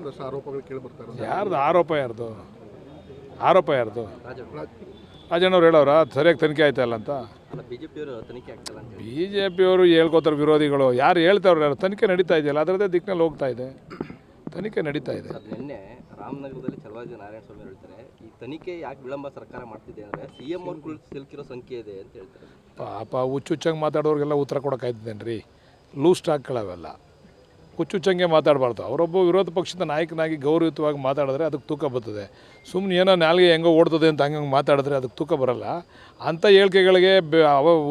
ಒಂದಷ್ಟು ಆರೋಪಗಳು ಕೇಳಿ ಬರ್ತಾರೆ ಯಾರ್ದು ಆರೋಪ ಯಾರ್ದು? ಆರೋಪ ಯಾರ್ದು? ರಾಜಣ್ಣವ್ರು ಹೇಳೋರ ಸರಿಯಾಗಿ ತನಿಖೆ ಆಯ್ತಲ್ಲ ಅಂತ? ಬಿ ಜೆ ಪಿಯವರು ಹೇಳ್ಕೋತಾರೆ ವಿರೋಧಿಗಳು. ಯಾರು ಹೇಳ್ತಾವ್ರು ಯಾರು? ತನಿಖೆ ನಡೀತಾ ಇದೆಯಲ್ಲ ಅದರದ್ದೇ ದಿಕ್ಕಿನಲ್ಲಿ ಹೋಗ್ತಾ ಇದೆ. ತನಿಖೆ ನಡೀತಾ ಇದೆ. ನಿನ್ನೆ ರಾಮನಗರದಲ್ಲಿ ಚಲವಾಜಿ ನಾರಾಯಣ ಸ್ವಾಮಿ ಹೇಳ್ತಾರೆ ಈ ತನಿಖೆ ಯಾಕೆ ವಿಳಂಬ ಸರ್ಕಾರ ಮಾಡ್ತಿದೆ ಅಂದರೆ ಸಿ ಎಂ ಅವ್ರು ಸಿಲ್ಕಿರೋ ಸಂಖ್ಯೆ ಇದೆ ಅಂತ ಹೇಳ್ತಾರೆ. ಪಾಪ ಹುಚ್ಚುಚ್ಚಂಗೆ ಮಾತಾಡೋರಿಗೆಲ್ಲ ಉತ್ತರ ಕೊಡೋಕ್ಕಾಯ್ತದೇನು ರೀ ಲೂಸ್ ಸ್ಟಾಕ್ಗಳವೆಲ್ಲ ಹುಚ್ಚುಚ್ಚಂಗೆ ಮಾತಾಡಬಾರ್ದು. ಅವರೊಬ್ಬ ವಿರೋಧ ಪಕ್ಷದ ನಾಯಕನಾಗಿ ಗೌರವಯುತವಾಗಿ ಮಾತಾಡಿದ್ರೆ ಅದಕ್ಕೆ ತೂಕ ಬರ್ತದೆ. ಸುಮ್ಮನೆ ಏನೋ ನಾಲ್ಗೆ ಹೆಂಗೋ ಓಡ್ತದೆ ಅಂತ ಹಂಗೆ ಮಾತಾಡಿದ್ರೆ ಅದಕ್ಕೆ ತೂಕ ಬರಲ್ಲ. ಅಂಥ ಹೇಳಿಕೆಗಳಿಗೆ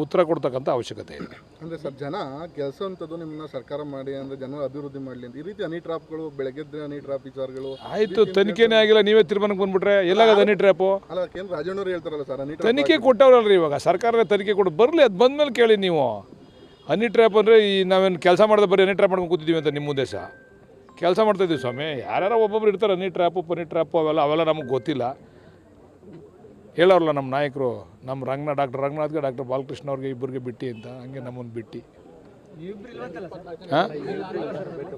ಉತ್ತರ ಕೊಡ್ತಕ್ಕಂಥ ಅವಶ್ಯಕತೆ ಇದೆ. ಅಂದರೆ ಸರ್ ಜನ ಕೆಲಸ ಅಂತದ್ದು ನಿಮ್ಮನ್ನ ಸರ್ಕಾರ ಮಾಡಿ ಅಂದ್ರೆ ಜನ ಅಭಿವೃದ್ಧಿ ಮಾಡಲಿ ಅಂತ. ಈ ರೀತಿ ಅನಿ ಟ್ರಾಪ್ಗಳು ಬೆಳಗ್ಗೆದ್ದ ಅನಿ ಟ್ರಾಪ್ ವಿಚಾರಗಳು. ಆಯಿತು ತನಿಖೆನೇ ಆಗಿಲ್ಲ ನೀವೇ ತೀರ್ಮಾನಕ್ಕೆ ಬಂದ್ಬಿಟ್ರೆ ಎಲ್ಲಾಗ ಅನಿ ಟ್ರಾಪು? ಅಲ್ಲ ಕೇಂದ್ರ ರಾಜಣ್ಣವ್ರು ಹೇಳ್ತಾರಲ್ಲ ಸರ್ ಅನಿ ತನಿಖೆ ತನಿಖೆ ರೀ ಇವಾಗ. ಸರ್ಕಾರ ತನಿಖೆ ಕೊಟ್ಟು ಬರಲಿ ಅದು ಬಂದ ಮೇಲೆ ಕೇಳಿ ನೀವು. ಹನಿ ಟ್ರ್ಯಾಪ್ ಅಂದರೆ ಈ ನಾವೇನು ಕೆಲಸ ಮಾಡಿದ್ರೆ ಬರೀ ಹನಿ ಟ್ರ್ಯಾಪ್ ಮಾಡ್ಕೊಂಡು ಕೂತಿದ್ದೀವಿ ಅಂತ ನಿಮ್ಮ ಉದ್ದೇಶ ಕೆಲಸ ಮಾಡ್ತಾಯಿದ್ದೀವಿ ಸ್ವಾಮಿ. ಯಾರ್ಯಾರ ಒಬ್ಬೊಬ್ರು ಇರ್ತಾರೆ ಹನಿ ಟ್ರ್ಯಾಪು ಪನಿ ಟ್ರ್ಯಾಪು ಅವೆಲ್ಲ ಅವೆಲ್ಲ ನಮಗೆ ಗೊತ್ತಿಲ್ಲ. ಹೇಳೋರಲ್ಲ ನಮ್ಮ ನಾಯಕರು ನಮ್ಮ ರಂಗನಾಥ್ ಡಾಕ್ಟರ್ ರಂಗನಾಥ್ಗೆ ಡಾಕ್ಟರ್ ಬಾಲಕೃಷ್ಣ ಅವ್ರಿಗೆ ಇಬ್ಬರಿಗೆ ಬಿಟ್ಟು ಅಂತ ಹಂಗೆ ನಮ್ಮನ್ನು ಬಿಟ್ಟು. ಹಾಂ?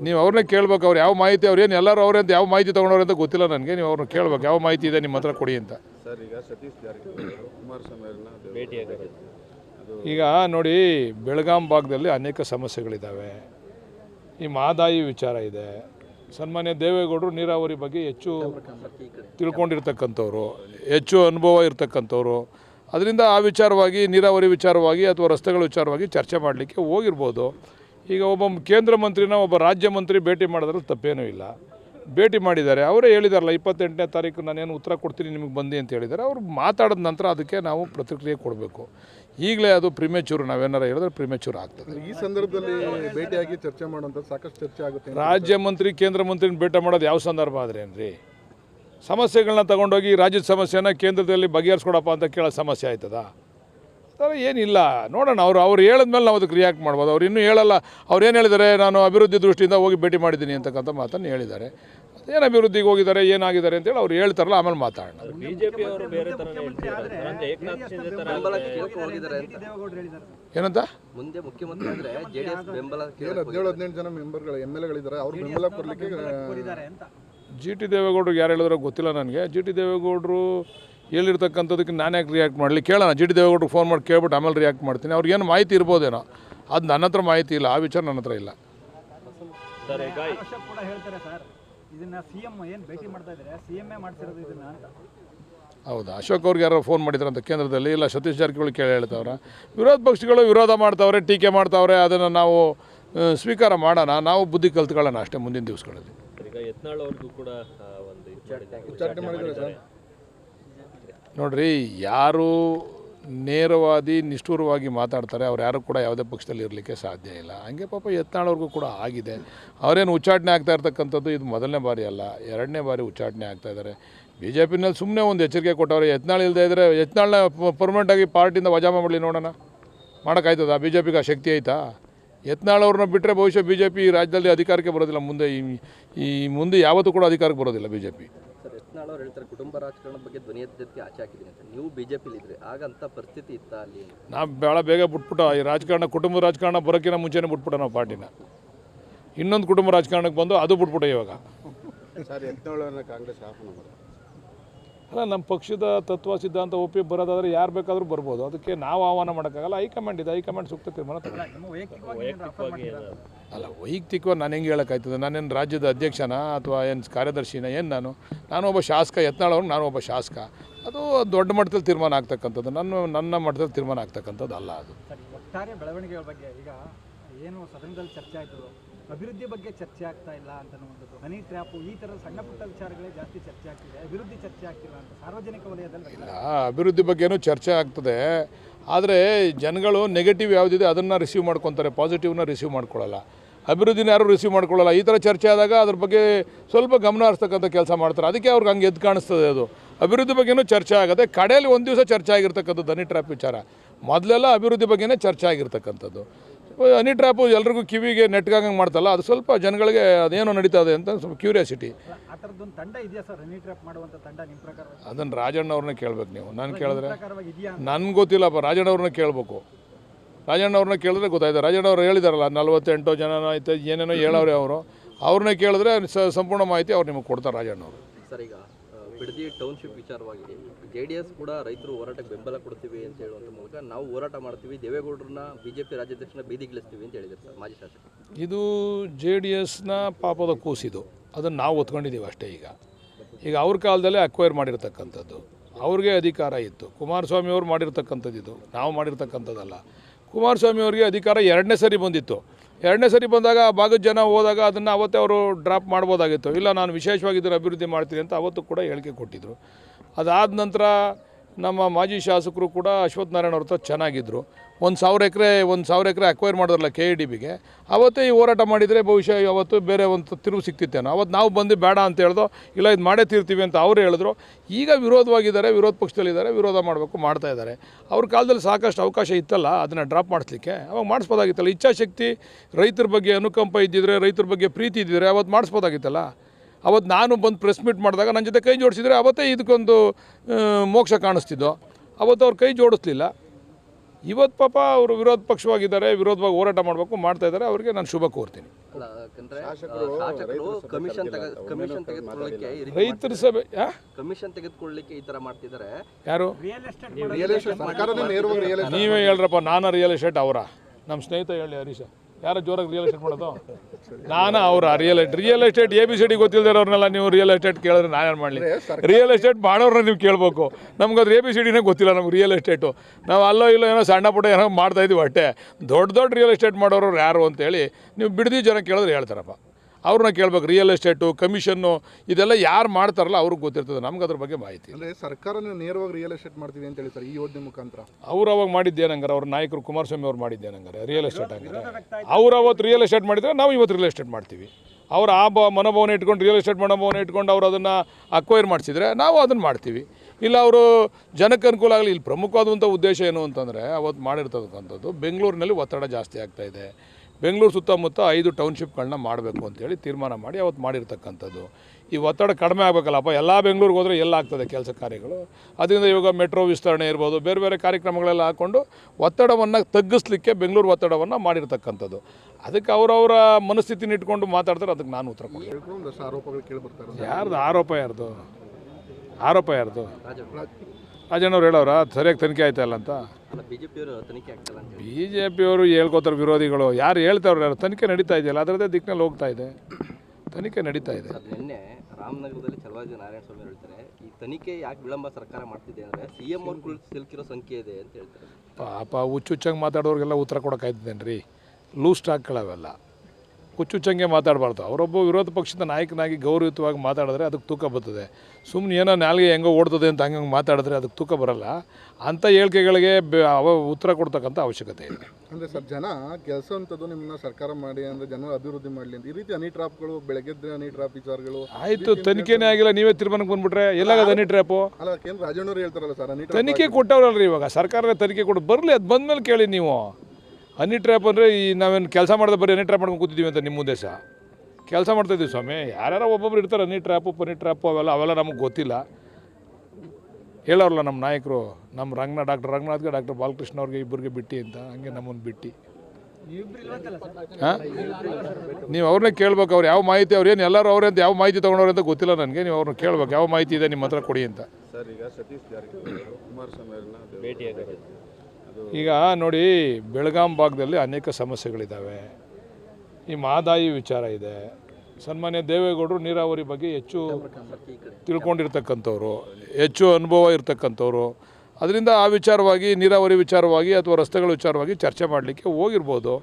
ನೀವು ಅವ್ರನ್ನೇ ಕೇಳ್ಬೇಕು ಅವ್ರು ಯಾವ ಮಾಹಿತಿ ಅವ್ರು ಏನು ಎಲ್ಲರೂ ಅವ್ರೆ ಅಂತ ಯಾವ ಮಾಹಿತಿ ತೊಗೊಂಡವ್ರೆ ಅಂತ ಗೊತ್ತಿಲ್ಲ ನನಗೆ ನೀವು ಅವ್ರನ್ನ ಕೇಳ್ಬೇಕು ಯಾವ ಮಾಹಿತಿ ಇದೆ ನಿಮ್ಮ ಹತ್ರ ಕೊಡಿ ಅಂತ. ಸರ್ ಈಗ ನೋಡಿ, ಬೆಳಗಾಂ ಭಾಗದಲ್ಲಿ ಅನೇಕ ಸಮಸ್ಯೆಗಳಿದ್ದಾವೆ. ಈ ಮಾದಾಯಿ ವಿಚಾರ ಇದೆ. ಸನ್ಮಾನ್ಯ ದೇವೇಗೌಡರು ನೀರಾವರಿ ಬಗ್ಗೆ ಹೆಚ್ಚು ತಿಳ್ಕೊಂಡಿರ್ತಕ್ಕಂಥವ್ರು, ಹೆಚ್ಚು ಅನುಭವ ಇರತಕ್ಕಂಥವ್ರು. ಅದರಿಂದ ಆ ವಿಚಾರವಾಗಿ, ನೀರಾವರಿ ವಿಚಾರವಾಗಿ ಅಥವಾ ರಸ್ತೆಗಳ ವಿಚಾರವಾಗಿ ಚರ್ಚೆ ಮಾಡಲಿಕ್ಕೆ ಹೋಗಿರ್ಬೋದು. ಈಗ ಒಬ್ಬ ಕೇಂದ್ರ ಮಂತ್ರಿನ ಒಬ್ಬ ರಾಜ್ಯ ಮಂತ್ರಿ ಭೇಟಿ ಮಾಡೋದ್ರಲ್ಲಿ ತಪ್ಪೇನೂ ಇಲ್ಲ. ಭೇಟಿ ಮಾಡಿದ್ದಾರೆ. ಅವರೇ ಹೇಳಿದಾರಲ್ಲ ಇಪ್ಪತ್ತೆಂಟನೇ ತಾರೀಕು ನಾನೇನು ಉತ್ತರ ಕೊಡ್ತೀನಿ ನಿಮಗೆ ಬಂದು ಅಂತ ಹೇಳಿದ್ದಾರೆ ಅವ್ರು ಮಾತಾಡಿದ ನಂತರ ಅದಕ್ಕೆ ನಾವು ಪ್ರತಿಕ್ರಿಯೆ ಕೊಡಬೇಕು. ಈಗಲೇ ಅದು ಪ್ರಿಮೆಚೂರು ನಾವೇನಾರು ಹೇಳಿದ್ರೆ ಪ್ರಿಮೆಚೂರ್ ಆಗ್ತದೆ. ಈ ಸಂದರ್ಭದಲ್ಲಿ ಭೇಟಿಯಾಗಿ ಚರ್ಚೆ ಮಾಡೋಂಥ ಸಾಕಷ್ಟು ಚರ್ಚೆ ಆಗುತ್ತೆ ರಾಜ್ಯ ಮಂತ್ರಿ ಕೇಂದ್ರ ಮಂತ್ರಿನ ಭೇಟಿ ಮಾಡೋದು ಯಾವ ಸಂದರ್ಭ ಆದ್ರೇನ್ರಿ ಸಮಸ್ಯೆಗಳನ್ನ ತಗೊಂಡೋಗಿ ರಾಜ್ಯದ ಸಮಸ್ಯೆನ ಕೇಂದ್ರದಲ್ಲಿ ಬಗೆಹರಿಸ್ಕೊಡಪ್ಪ ಅಂತ ಕೇಳೋ ಸಮಸ್ಯೆ ಆಯ್ತದ? ಥರ ಏನಿಲ್ಲ. ನೋಡೋಣ ಅವರು ಅವ್ರು ಹೇಳಿದ್ಮೇಲೆ ನಾವು ಅದಕ್ಕೆ ರಿಯಾಕ್ಟ್ ಮಾಡ್ಬೋದು. ಅವ್ರು ಇನ್ನೂ ಹೇಳಲ್ಲ. ಅವ್ರು ಏನು ಹೇಳಿದ್ದಾರೆ? ನಾನು ಅಭಿವೃದ್ಧಿ ದೃಷ್ಟಿಯಿಂದ ಹೋಗಿ ಭೇಟಿ ಮಾಡಿದ್ದೀನಿ ಅಂತಕ್ಕಂಥ ಮಾತನ್ನು ಹೇಳಿದ್ದಾರೆ. ಏನು ಅಭಿವೃದ್ಧಿಗೆ ಹೋಗಿದ್ದಾರೆ ಏನಾಗಿದ್ದಾರೆ ಅಂತೇಳಿ ಅವ್ರು ಹೇಳ್ತಾರಲ್ಲ ಆಮೇಲೆ ಮಾತಾಡೋಣ. ಏನಂತ? ಮುಂದೆ ಮುಖ್ಯಮಂತ್ರಿ ಆದ್ರೆ ಜೆಡಿಎಸ್ ಬೆಂಬಲ ಹದಿನೇಳು ಹದಿನೆಂಟು ಜನ ಮೆಂಬರ್ಗಳು ಎಂ ಎಲ್ ಎಗಳಿದ್ದಾರೆ ಅವ್ರು ಬೆಂಬಲ ಕೊಡ್ಲಿಕ್ಕೆ ಜಿ ಟಿ ದೇವೇಗೌಡರು ಯಾರು ಹೇಳಿದ್ರೆ ಗೊತ್ತಿಲ್ಲ ನನಗೆ. ಜಿ ಟಿ ದೇವೇಗೌಡರು ಹೇಳಿರ್ತಕ್ಕಂಥದಕ್ಕೆ ನಾನು ಯಾಕೆ ರಿಯಾಕ್ಟ್ ಮಾಡಲಿ? ಕೇಳೋಣ. ಜಿ ಟಿ ದೇವೇಗೌಡರು ಫೋನ್ ಮಾಡಿ ಕೇಳ್ಬಿಟ್ಟು ಆಮೇಲೆ ರಿಯಾಕ್ಟ್ ಮಾಡ್ತೀನಿ. ಅವ್ರಿಗೇನು ಮಾಹಿತಿ ಇರ್ಬೋದೇನೋ? ಅದು ನನ್ನ ಹತ್ರ ಮಾಹಿತಿ ಇಲ್ಲ. ಆ ವಿಚಾರ ನನ್ನ ಹತ್ರ ಇಲ್ಲ. ಇದನ್ನ ಸಿಎಂ ಏನ್ ಭೇಟಿ ಮಾಡ್ತಾ ಇದ್ದಾರೆ ಸಿಎಂ ಮಾಡ್ತಿರೋದು ಇದನ್ನ ಅಂತ. ಹೌದಾ? ಅಶೋಕ್ ಅವ್ರಿಗೆ ಯಾರೋ ಫೋನ್ ಮಾಡಿದ್ರಂತ ಕೇಂದ್ರದಲ್ಲಿ. ಇಲ್ಲ ಸತೀಶ್ ಜಾರಕಿಹೊಳಿ ಕೇಳಿ ಹೇಳ್ತಾವ್ರೆ. ವಿರೋಧ ಪಕ್ಷಗಳು ವಿರೋಧ ಮಾಡ್ತಾವ್ರೆ ಟೀಕೆ ಮಾಡ್ತಾವ್ರೆ ಅದನ್ನು ನಾವು ಸ್ವೀಕಾರ ಮಾಡೋಣ. ನಾವು ಬುದ್ಧಿ ಕಲ್ತ್ಕೊಳ್ಳೋಣ ಅಷ್ಟೇ ಮುಂದಿನ ದಿವಸಗಳಲ್ಲಿ. ಈಗ ಯತ್ನಾಳ್ ಅವ್ರಿಗೂ ಕೂಡ ಒಂದು ಇದು ಮಾಡಿದ್ದಾರೆ. ಸರ್. ನೋಡ್ರಿ ಯಾರು ನೇರವಾದಿ, ನಿಷ್ಠುರವಾಗಿ ಮಾತಾಡ್ತಾರೆ. ಅವ್ರು ಯಾರು ಕೂಡ ಯಾವುದೇ ಪಕ್ಷದಲ್ಲಿ ಇರಲಿಕ್ಕೆ ಸಾಧ್ಯ ಇಲ್ಲ. ಹಂಗೆ ಪಾಪ ಯತ್ನಾಳವ್ರಿಗೂ ಕೂಡ ಆಗಿದೆ. ಅವರೇನು ಉಚ್ಚಾಟನೆ ಆಗ್ತಾ ಇರ್ತಕ್ಕಂಥದ್ದು ಇದು ಮೊದಲನೇ ಬಾರಿ ಅಲ್ಲ. ಎರಡನೇ ಬಾರಿ ಉಚ್ಚಾಟನೆ ಆಗ್ತಾ ಇದ್ದಾರೆ. ಬಿ ಜೆ ಪಿನಲ್ಲಿ ಸುಮ್ಮನೆ ಒಂದು ಎಚ್ಚರಿಕೆ ಕೊಟ್ಟವ್ರೆ, ಯತ್ನಾಳ್ ಇಲ್ಲದೆ ಇದ್ದರೆ ಯತ್ನಾಳನ್ನ ಪರ್ಮನೆಂಟಾಗಿ ಪಾರ್ಟಿಯಿಂದ ವಜಾ ಮಾಡಲಿ ನೋಡೋಣ. ಮಾಡೋಕ್ಕಾಯ್ತದ? ಬಿ ಜೆ ಪಿಗೆ ಆ ಶಕ್ತಿ ಆಯ್ತಾ? ಯತ್ನಾಳ್ ಅವ್ರನ್ನ ಬಿಟ್ಟರೆ ಬಹುಶಃ ಬಿ ಜೆ ಪಿ ರಾಜ್ಯದಲ್ಲಿ ಅಧಿಕಾರಕ್ಕೆ ಬರೋದಿಲ್ಲ. ಮುಂದೆ ಈ ಮುಂದೆ ಯಾವತ್ತೂ ಕೂಡ ಅಧಿಕಾರಕ್ಕೆ ಬರೋದಿಲ್ಲ ಬಿ ಜೆ ಪಿ ಯತ್ನಾಳ್ ಅವ್ರು ಹೇಳ್ತಾರೆ ಕುಟುಂಬ ರಾಜಕಾರಣ ಬಗ್ಗೆ ಧ್ವನಿ ಎತ್ತಕ್ಕೆ ಆಚೆ ಹಾಕಿದ್ದೀನಿ ಅಂತ. ನೀವು ಬಿಜೆಪಿಲಿ ಇದ್ರೆ ಆಗ ಅಂತ ಪರಿಸ್ಥಿತಿ ಇತ್ತ ಅಲ್ಲಿ? ನಾವು ಭಾಳ ಬೇಗ ಬಿಟ್ಬಿಟ್ಟ ಈ ರಾಜಕಾರಣ ಕುಟುಂಬ ರಾಜಕಾರಣ ಬರೋಕ್ಕಿಂತ ಮುಂಚೆನೇ ಬಿಟ್ಬಿಟ್ಟ ನಾವು ಪಾರ್ಟಿನ. ಇನ್ನೊಂದು ಕುಟುಂಬ ರಾಜಕಾರಣಕ್ಕೆ ಬಂದು ಅದು ಬಿಟ್ಬಿಟ್ಟ ಇವಾಗ. ಸರ್ ಕಾಂಗ್ರೆಸ್ ಅಲ್ಲ ನಮ್ಮ ಪಕ್ಷದ ತತ್ವ ಸಿದ್ಧಾಂತ ಒಪ್ಪಿ ಬರೋದಾದ್ರೆ ಯಾರು ಬೇಕಾದರೂ ಬರ್ಬೋದು. ಅದಕ್ಕೆ ನಾವು ಆಹ್ವಾನ ಮಾಡೋಕ್ಕಾಗಲ್ಲ. ಹೈಕಮಾಂಡ್ ಇದೆ ಹೈಕಮಾಂಡ್ ಸೂಕ್ತ ತೀರ್ಮಾನ ತಗೊಳ್ಳಿ. ಅಲ್ಲ, ವೈಯಕ್ತಿಕವಾಗಿ ನಾನು ಹೆಂಗೆ ಹೇಳೋಕ್ಕಾಯ್ತದೆ? ನಾನೇನು ರಾಜ್ಯದ ಅಧ್ಯಕ್ಷನ ಅಥವಾ ಏನು ಕಾರ್ಯದರ್ಶಿನ? ಏನು ನಾನು? ನಾನು ಒಬ್ಬ ಶಾಸಕ ಯತ್ನಾಳವ್ರು ನಾನು ಒಬ್ಬ ಶಾಸಕ. ಅದು ದೊಡ್ಡ ಮಟ್ಟದಲ್ಲಿ ತೀರ್ಮಾನ ಆಗ್ತಕ್ಕಂಥದ್ದು. ನನ್ನ ನನ್ನ ಮಟ್ಟದಲ್ಲಿ ತೀರ್ಮಾನ ಆಗ್ತಕ್ಕಂಥದ್ದು ಅಲ್ಲ ಅದು. ಒಟ್ಟಾರೆ ಬೆಳವಣಿಗೆಗಳ ಬಗ್ಗೆ ಈಗ ಏನು ಸದನದಲ್ಲಿ ಚರ್ಚೆ ಆಯ್ತು ಅಭಿವೃದ್ಧಿ ಬಗ್ಗೆ ಚರ್ಚೆ ಆಗ್ತಾ ಇಲ್ಲ ಅಂತ ಅನ್ನುವಂಥದ್ದು ಹನಿ ಟ್ರ್ಯಾಪು ಈ ತರ ಸಣ್ಣ ಪುಟ್ಟ ವಿಚಾರಗಳೇ ಜಾಸ್ತಿ ಚರ್ಚೆ ಆಗ್ತಿದೆ. ಅಭಿವೃದ್ಧಿ ಚರ್ಚೆ ಆಗ್ತಿಲ್ಲ ಅಂತ ಸಾರ್ವಜನಿಕ ವಲಯದಲ್ಲಿ ಅಭಿವೃದ್ಧಿ ಬಗ್ಗೆನೂ ಚರ್ಚೆ ಆಗ್ತದೆ. ಆದರೆ ಜನಗಳು ನೆಗೆಟಿವ್ ಯಾವುದಿದೆ ಅದನ್ನು ರಿಸೀವ್ ಮಾಡ್ಕೊತಾರೆ ಪಾಸಿಟಿವ್ನ ರಿಸೀವ್ ಮಾಡ್ಕೊಳ್ಳಲ್ಲ. ಅಭಿವೃದ್ಧಿನ ಯಾರು ರಿಸೀವ್ ಮಾಡ್ಕೊಳ್ಳಲ್ಲ. ಈ ಥರ ಚರ್ಚೆ ಆದಾಗ ಅದ್ರ ಬಗ್ಗೆ ಸ್ವಲ್ಪ ಗಮನ ಹರಿಸ್ತಕ್ಕಂಥ ಕೆಲಸ ಮಾಡ್ತಾರೆ. ಅದಕ್ಕೆ ಅವ್ರಿಗೆ ಹಂಗೆ ಎದ್ದು ಕಾಣಿಸ್ತದೆ ಅದು. ಅಭಿವೃದ್ಧಿ ಬಗ್ಗೆನೂ ಚರ್ಚೆ ಆಗುತ್ತೆ ಕಡೆಯಲ್ಲಿ ಒಂದು ದಿವಸ ಚರ್ಚೆ ಆಗಿರ್ತಕ್ಕಂಥದ್ದು ದನಿ ಟ್ರ್ಯಾಪ್ ವಿಚಾರ. ಮೊದಲೆಲ್ಲ ಅಭಿವೃದ್ಧಿ ಬಗ್ಗೆನೇ ಚರ್ಚೆ ಆಗಿರ್ತಕ್ಕಂಥದ್ದು. ಹನಿ ಟ್ರ್ಯಾಪು ಎಲ್ರಿಗೂ ಕಿವಿಗೆ ನೆಟ್ಗಾಗಂಗೆ ಮಾಡ್ತಲ್ಲ ಅದು ಸ್ವಲ್ಪ ಜನಗಳಿಗೆ ಅದೇನೋ ಇದೆ ಅಂತ ಸ್ವಲ್ಪ ಕ್ಯೂರಿಯಾಸಿಟಿ ಅದನ್ನು ರಾಜಣ್ಣ ಅವ್ರನ್ನ ಕೇಳ್ಬೇಕು ನೀವು. ನಾನು ಕೇಳಿದ್ರೆ ನನ್ಗೆ ಗೊತ್ತಿಲ್ಲಪ್ಪ ರಾಜಣ್ಣ ಅವ್ರನ್ನ ಕೇಳಬೇಕು. ರಾಜಣ್ಣ ಅವ್ರನ್ನ ಕೇಳಿದ್ರೆ ಗೊತ್ತಾಯ್ತು. ರಾಜಣ್ಣ ಅವ್ರು ಹೇಳಿದಾರಲ್ಲ ನಲ್ವತ್ತೆಂಟು ಜನ ಆಯ್ತು ಏನೇನೋ ಹೇಳವ್ರೆ ಅವರು. ಅವ್ರನ್ನ ಕೇಳಿದ್ರೆ ಸಂಪೂರ್ಣ ಮಾಹಿತಿ ಅವ್ರು ನಿಮಗೆ ಕೊಡ್ತಾರೆ ರಾಜಣ್ಣ ಅವರು. ಬಿಡದಿ ಟೌನ್ಶಿಪ್ ವಿಚಾರವಾಗಿ ಜೆ ಡಿ ಎಸ್ ಕೂಡ ರೈತರು ಹೋರಾಟಕ್ಕೆ ಬೆಂಬಲ ಕೊಡ್ತೀವಿ ಅಂತ ಹೇಳುವಂಥ ಮೂಲಕ ನಾವು ಹೋರಾಟ ಮಾಡ್ತೀವಿ. ದೇವೇಗೌಡರನ್ನ ಬಿಜೆಪಿ ರಾಜ್ಯಾಧ್ಯಕ್ಷನ ಬೀದಿಗಿಳಿಸ್ತೀವಿ ಅಂತ ಹೇಳಿದ್ರು ಸರ್ ಮಾಜಿ ಶಾಸಕ ಇದು ಜೆ ಡಿ ಎಸ್ನ ಪಾಪದ ಕೂಸಿದು ಅದನ್ನು ನಾವು ಒತ್ಕೊಂಡಿದ್ದೀವಿ ಅಷ್ಟೇ ಈಗ. ಈಗ ಅವ್ರ ಕಾಲದಲ್ಲೇ ಅಕ್ವೈರ್ ಮಾಡಿರ್ತಕ್ಕಂಥದ್ದು. ಅವ್ರಿಗೆ ಅಧಿಕಾರ ಇತ್ತು. ಕುಮಾರಸ್ವಾಮಿ ಅವ್ರು ಮಾಡಿರ್ತಕ್ಕಂಥದ್ದು ಇದು. ನಾವು ಮಾಡಿರ್ತಕ್ಕಂಥದ್ದಲ್ಲ. ಕುಮಾರಸ್ವಾಮಿ ಅವರಿಗೆ ಅಧಿಕಾರ ಎರಡನೇ ಸರಿ ಬಂದಿತ್ತು. ಎರಡನೇ ಸರಿ ಬಂದಾಗ ಆ ಭಾಗದ ಜನ ಹೋದಾಗ ಅದನ್ನು ಅವತ್ತೇ ಅವರು ಡ್ರಾಪ್ ಮಾಡ್ಬೋದಾಗಿತ್ತು. ಇಲ್ಲ, ನಾನು ವಿಶೇಷವಾಗಿ ಇದನ್ನು ಅಭಿವೃದ್ಧಿ ಮಾಡ್ತೀನಿ ಅಂತ ಅವತ್ತು ಕೂಡ ಹೇಳಿಕೆ ಕೊಟ್ಟಿದ್ದರು ಅದಾದ ನಂತರ ನಮ್ಮ ಮಾಜಿ ಶಾಸಕರು ಕೂಡ ಅಶ್ವಥ್ ನಾರಾಯಣ ಅವ್ರ ಹತ್ರ ಚೆನ್ನಾಗಿದ್ದರು ಒಂದು ಸಾವಿರ ಎಕರೆ, ಒಂದು ಸಾವಿರ ಎಕರೆ ಅಕ್ವೈರ್ ಮಾಡಿದ್ರಲ್ಲ ಕೆ ಇ ಡಿ ಬಿಗೆ ಅವತ್ತೇ ಈ ಹೋರಾಟ ಮಾಡಿದರೆ ಬಹುಶಃ ಅವತ್ತು ಬೇರೆ ಒಂದು ತಿರುವು ಸಿಕ್ತಿತ್ತೇನೋ ಅವತ್ತು ನಾವು ಬಂದು ಬೇಡ ಅಂತ ಹೇಳ್ದೋ, ಇಲ್ಲ ಇದು ಮಾಡೇ ತೀರ್ತೀವಿ ಅಂತ ಅವರು ಹೇಳಿದ್ರು. ಈಗ ವಿರೋಧವಾಗಿದ್ದಾರೆ, ವಿರೋಧ ಪಕ್ಷದಲ್ಲಿದ್ದಾರೆ, ವಿರೋಧ ಮಾಡಬೇಕು, ಮಾಡ್ತಾ ಇದ್ದಾರೆ. ಅವ್ರ ಕಾಲದಲ್ಲಿ ಸಾಕಷ್ಟು ಅವಕಾಶ ಇತ್ತಲ್ಲ, ಅದನ್ನು ಡ್ರಾಪ್ ಮಾಡಿಸ್ಲಿಕ್ಕೆ? ಅವಾಗ ಮಾಡಿಸ್ಬೋದಾಗಿತ್ತಲ್ಲ. ಇಚ್ಛಾಶಕ್ತಿ ರೈತರ ಬಗ್ಗೆ ಅನುಕಂಪ ಇದ್ದಿದ್ರೆ, ರೈತರ ಬಗ್ಗೆ ಪ್ರೀತಿ ಇದ್ದಿದ್ರೆ ಅವತ್ತು ಮಾಡಿಸ್ಬೋದಾಗಿತ್ತಲ್ಲ. ಅವತ್ತು ನಾನು ಬಂದು ಪ್ರೆಸ್ ಮೀಟ್ ಮಾಡಿದಾಗ ನನ್ನ ಜೊತೆ ಕೈ ಜೋಡಿಸಿದರೆ ಅವತ್ತೇ ಇದಕ್ಕೊಂದು ಮೋಕ್ಷ ಕಾಣಿಸ್ತಿದ್ದು ಅವತ್ತು ಅವ್ರು ಕೈ ಜೋಡಿಸ್ಲಿಲ್ಲ. ಇವತ್ತು ಪಾಪ ಅವರು ವಿರೋಧ ಪಕ್ಷವಾಗಿದ್ದಾರೆ ವಿರೋಧವಾಗಿ ಹೋರಾಟ ಮಾಡಬೇಕು ಮಾಡ್ತಾ ಇದ್ದಾರೆ ಅವರಿಗೆ ನಾನು ಶುಭ ಕೋರ್ತೀನಿ. ರೈತರ ಸಭೆ ಕಮಿಷನ್ ತೆಗೆದುಕೊಳ್ಳಿಕ್ಕೆ ಈ ತರ ಮಾಡ್ತಿದ್ದಾರೆ. ಯಾರು? ನೀವೇ ಹೇಳ್ರಪ್ಪ ನಾನು ರಿಯಲ್ ಎಸ್ಟೇಟ್ ಅವರ. ನಮ್ಮ ಸ್ನೇಹಿತ ಹೇಳಿ ಹರೀಶ. ಯಾರು ಜೋರಾಗಿ ರಿಯಲ್ ಎಸ್ಟೇಟ್ ಮಾಡೋದು? ನಾನು ಅವರ real estate real estate A B C D ಅವ್ರನ್ನೆಲ್ಲ ನೀವು ರಿಯಲ್ ಎಸ್ಟೇಟ್ ಕೇಳಿದ್ರೆ ನಾನೇನು ಮಾಡಲಿ? ರಿಯಲ್ ಎಸ್ಟೇಟ್ ಮಾಡೋರನ್ನ ನೀವು ಕೇಳಬೇಕು. ನಮ್ಗೆ ಅದು ಎ ಬಿ ಸಿ ಡಿನೇ ಗೊತ್ತಿಲ್ಲ ನಮ್ಗೆ ರಿಯಲ್ ಎಸ್ಟೇಟು ನಾವು ಅಲ್ಲೋ ಇಲ್ಲೋ ಏನೋ ಸಣ್ಣ ಪುಟ್ಟ ಏನೋ ಮಾಡ್ತಾ ಇದೀವಿ ಅಷ್ಟೇ ದೊಡ್ಡ ದೊಡ್ಡ ರಿಯಲ್ ಎಸ್ಟೇಟ್ ಮಾಡೋರು ಯಾರು ಅಂತೇಳಿ ನೀವು ಬಿಡದಿ ಜನ ಕೇಳಿದ್ರೆ ಹೇಳ್ತಾರಪ್ಪ. ಅವ್ರನ್ನ ಕೇಳ್ಬೇಕು ರಿಯಲ್ ಎಸ್ಟೇಟು ಕಮಿಷನ್ನು ಇದೆಲ್ಲ ಯಾರು ಮಾಡ್ತಾರಲ್ಲ ಅವ್ರಿಗೆ ಗೊತ್ತಿರ್ತದೆ. ನಮ್ಗೆ ಅದ್ರ ಬಗ್ಗೆ ಮಾಹಿತಿ ಅಂದರೆ ಅಂದ್ರೆ ಸರ್ಕಾರನೇ ನೇರವಾಗಿ ರಿಯಲ್ ಎಸ್ಟೇಟ್ ಮಾಡ್ತೀವಿ ಅಂತ ಹೇಳಿ ಸರ್ ಈ ಯೋಜನೆ ಮುಖಾಂತರ? ಅವ್ರು ಅವಾಗ ಮಾಡಿದ್ದೇನಂಗಾರೆ ಅವ್ರ ನಾಯಕರು ಕುಮಾರಸ್ವಾಮಿ ಅವ್ರು ಮಾಡಿದ್ದೇನಂಗಾರೆ ರಿಯಲ್ ಎಸ್ಟೇಟ್ ಹಂಗಾರೆ. ಅವ್ರು ಅವತ್ತು ರಿಯಲ್ ಎಸ್ಟೇಟ್ ಮಾಡಿದರೆ ನಾವು ಇವತ್ತು ರಿಯಲ್ ಎಸ್ಟೇಟ್ ಮಾಡ್ತೀವಿ. ಅವ್ರು ಆ ಬ ಮನೋಭಾವನೆ ಇಟ್ಕೊಂಡು ರಿಯಲ್ ಎಸ್ಟೇಟ್ ಮನೋಭಾವನೆ ಇಟ್ಕೊಂಡು ಅವ್ರು ಅದನ್ನು ಅಕ್ವೈರ್ ಮಾಡಿಸಿದ್ರೆ ನಾವು ಅದನ್ನು ಮಾಡ್ತೀವಿ. ಇಲ್ಲ ಅವರು ಜನಕ್ಕೆ ಅನುಕೂಲ ಆಗಲಿ ಇಲ್ಲಿ ಪ್ರಮುಖವಾದಂಥ ಉದ್ದೇಶ ಏನು ಅಂತಂದರೆ ಅವತ್ತು ಮಾಡಿರ್ತಕ್ಕಂಥದ್ದು ಬೆಂಗಳೂರಿನಲ್ಲಿ ಒತ್ತಡ ಜಾಸ್ತಿ ಆಗ್ತಾ ಇದೆ. ಬೆಂಗಳೂರು ಸುತ್ತಮುತ್ತ ಐದು ಟೌನ್ಶಿಪ್ಗಳನ್ನ ಮಾಡಬೇಕು ಅಂತೇಳಿ ತೀರ್ಮಾನ ಮಾಡಿ ಅವತ್ತು ಮಾಡಿರ್ತಕ್ಕಂಥದ್ದು. ಈ ಒತ್ತಡ ಕಡಿಮೆ ಆಗಬೇಕಲ್ಲಪ್ಪ ಎಲ್ಲ ಬೆಂಗಳೂರಿಗೆ ಹೋದರೆ ಎಲ್ಲ ಆಗ್ತದೆ ಕೆಲಸ ಕಾರ್ಯಗಳು. ಅದರಿಂದ ಇವಾಗ ಮೆಟ್ರೋ ವಿಸ್ತರಣೆ ಇರ್ಬೋದು ಬೇರೆ ಬೇರೆ ಕಾರ್ಯಕ್ರಮಗಳೆಲ್ಲ ಹಾಕ್ಕೊಂಡು ಒತ್ತಡವನ್ನು ತಗ್ಗಿಸ್ಲಿಕ್ಕೆ ಬೆಂಗಳೂರು ಒತ್ತಡವನ್ನು ಮಾಡಿರ್ತಕ್ಕಂಥದ್ದು. ಅದಕ್ಕೆ ಅವರವರ ಮನಸ್ಥಿತಿನ ಇಟ್ಕೊಂಡು ಮಾತಾಡ್ತಾರೆ ಅದಕ್ಕೆ ನಾನು ಉತ್ತರ ಕೊಡ್ತೀನಿ. ಯಾರ್ದು? ಆರೋಪ ಯಾರ್ದು? ಆರೋಪ ಯಾರ್ದು? ರಾಜ ರಾಜಣ್ಣವ್ರು ಹೇಳೋರ ಸರಿಯಾಗಿ ತನಿಖೆ ಆಯ್ತಾ ಇಲ್ಲ ಅಂತ? ಬಿ ಜೆ ಪಿಯವರು ಹೇಳ್ಕೋತಾರೆ ವಿರೋಧಿಗಳು. ಯಾರು ಹೇಳ್ತಾವ್ರು ಯಾರು? ತನಿಖೆ ನಡೀತಾ ಇದೆಯಲ್ಲ ಅದರದ್ದೇ ದಿಕ್ಕಿನಲ್ಲಿ ಹೋಗ್ತಾ ಇದೆ. ತನಿಖೆ ನಡೀತಾ ಇದೆ. ನಿನ್ನೆ ರಾಮನಗರದಲ್ಲಿ ಚಲವಾಜಿ ನಾರಾಯಣ ಸ್ವಾಮಿ ಹೇಳ್ತಾರೆ ಈ ತನಿಖೆ ಯಾಕೆ ವಿಳಂಬ ಸರ್ಕಾರ ಮಾಡ್ತಿದೆ ಅಂದರೆ ಸಿ ಎಂ ಅವ್ರು ಸಿಲ್ಕಿರೋ ಸಂಖ್ಯೆ ಇದೆ ಅಂತ ಹೇಳ್ತಾರೆ. ಪಾಪ ಹುಚ್ಚುಚ್ಚಂಗೆ ಮಾತಾಡೋರಿಗೆಲ್ಲ ಉತ್ತರ ಕೊಡೋಕ್ಕಾಯ್ತದೇನು ರೀ ಲೂಸ್ ಸ್ಟಾಕ್ಗಳವೆಲ್ಲ ಹುಚ್ಚುಚ್ಚಂಗೆ ಮಾತಾಡಬಾರ್ದು. ಅವರೊಬ್ಬ ವಿರೋಧ ಪಕ್ಷದ ನಾಯಕನಾಗಿ ಗೌರವಯುತವಾಗಿ ಮಾತಾಡಿದ್ರೆ ಅದಕ್ಕೆ ತೂಕ ಬರ್ತದೆ. ಸುಮ್ಮನೆ ಏನೋ ನಾಲ್ಗೆ ಹೆಂಗೋ ಓಡ್ತದೆ ಅಂತ ಹಂಗೆ ಮಾತಾಡಿದ್ರೆ ಅದಕ್ಕೆ ತೂಕ ಬರಲ್ಲ. ಅಂಥ ಹೇಳಿಕೆಗಳಿಗೆ ಅವ ಉತ್ತರ ಕೊಡ್ತಕ್ಕಂಥ ಅವಶ್ಯಕತೆ ಇದೆ ಅಂದರೆ ಸರ್ ಜನ ಕೆಲಸ ಅಂತದ್ದು ನಿಮ್ಮನ್ನ ಸರ್ಕಾರ ಮಾಡಿ ಅಂದ್ರೆ ಜನ ಅಭಿವೃದ್ಧಿ ಮಾಡಲಿ ಅಂತ. ಈ ರೀತಿ ಅನಿ ಟ್ರಾಪ್ಗಳು ಬೆಳಗ್ಗೆದ್ರೆ ಅನಿ ಟ್ರಾಪ್ ವಿಚಾರಗಳು ಆಯಿತು ತನಿಖೆನೇ ಆಗಿಲ್ಲ ನೀವೇ ತೀರ್ಮಾನಕ್ಕೆ ಬಂದ್ಬಿಟ್ರೆ ಎಲ್ಲಾಗದ ಅನಿ ಟ್ರಾಪು? ಅಲ್ಲ ಕೇಂದ್ರ ರಾಜಣ್ಣವ್ರು ಹೇಳ್ತಾರಲ್ಲ ಸರ್ ಹನಿ ತನಿಖೆ ಕೊಟ್ಟವರಲ್ಲ ರೀ ಇವಾಗ. ಸರ್ಕಾರ ತನಿಖೆ ಕೊಟ್ಟು ಬರಲಿ ಅದು ಬಂದ ಮೇಲೆ ಕೇಳಿ ನೀವು. ಹನಿ ಟ್ರ್ಯಾಪ್ ಅಂದರೆ ಈ ನಾವೇನು ಕೆಲಸ ಮಾಡಿದ್ರೆ ಬರೀ ಹನಿ ಟ್ರ್ಯಾಪ್ ಮಾಡ್ಕೊಂಡು ಕೂತಿದ್ದೀವಿ ಅಂತ ನಿಮ್ಮ ಉದ್ದೇಶ ಕೆಲಸ ಮಾಡ್ತಾಯಿದ್ದೀವಿ ಸ್ವಾಮಿ. ಯಾರ್ಯಾರೋ ಒಬ್ಬೊಬ್ರು ಇರ್ತಾರೆ ಹನಿ ಟ್ರ್ಯಾಪು ಪನಿ ಟ್ರ್ಯಾಪು ಅವೆಲ್ಲ ಅವೆಲ್ಲ ನಮಗೆ ಗೊತ್ತಿಲ್ಲ. ಹೇಳೋರಲ್ಲ ನಮ್ಮ ನಾಯಕರು ನಮ್ಮ ರಂಗನಾ ಡಾಕ್ಟರ್ ರಂಗನಾಥ್ಗೆ ಡಾಕ್ಟರ್ ಬಾಲಕೃಷ್ಣ ಅವ್ರಿಗೆ ಇಬ್ಬರಿಗೆ ಬಿಟ್ಟು ಅಂತ ಹಂಗೆ ನಮ್ಮನ್ನು ಬಿಟ್ಟು. ಹಾಂ? ನೀವು ಅವ್ರನ್ನೇ ಕೇಳ್ಬೇಕು ಅವ್ರು ಯಾವ ಮಾಹಿತಿ ಅವ್ರು ಏನು ಎಲ್ಲರೂ ಅವ್ರೆ ಅಂತ ಯಾವ ಮಾಹಿತಿ ತೊಗೊಂಡವ್ರೆ ಅಂತ ಗೊತ್ತಿಲ್ಲ ನನಗೆ ನೀವು ಅವ್ರನ್ನ ಕೇಳ್ಬೇಕು ಯಾವ ಮಾಹಿತಿ ಇದೆ ನಿಮ್ಮ ಹತ್ರ ಕೊಡಿ ಅಂತ. ಸರ್ ಈಗ ನೋಡಿ, ಬೆಳಗಾಂ ಭಾಗದಲ್ಲಿ ಅನೇಕ ಸಮಸ್ಯೆಗಳಿದ್ದಾವೆ. ಈ ಮಾದಾಯಿ ವಿಚಾರ ಇದೆ. ಸನ್ಮಾನ್ಯ ದೇವೇಗೌಡರು ನೀರಾವರಿ ಬಗ್ಗೆ ಹೆಚ್ಚು ತಿಳ್ಕೊಂಡಿರ್ತಕ್ಕಂಥವ್ರು, ಹೆಚ್ಚು ಅನುಭವ ಇರತಕ್ಕಂಥವ್ರು. ಅದರಿಂದ ಆ ವಿಚಾರವಾಗಿ, ನೀರಾವರಿ ವಿಚಾರವಾಗಿ ಅಥವಾ ರಸ್ತೆಗಳ ವಿಚಾರವಾಗಿ ಚರ್ಚೆ ಮಾಡಲಿಕ್ಕೆ ಹೋಗಿರ್ಬೋದು.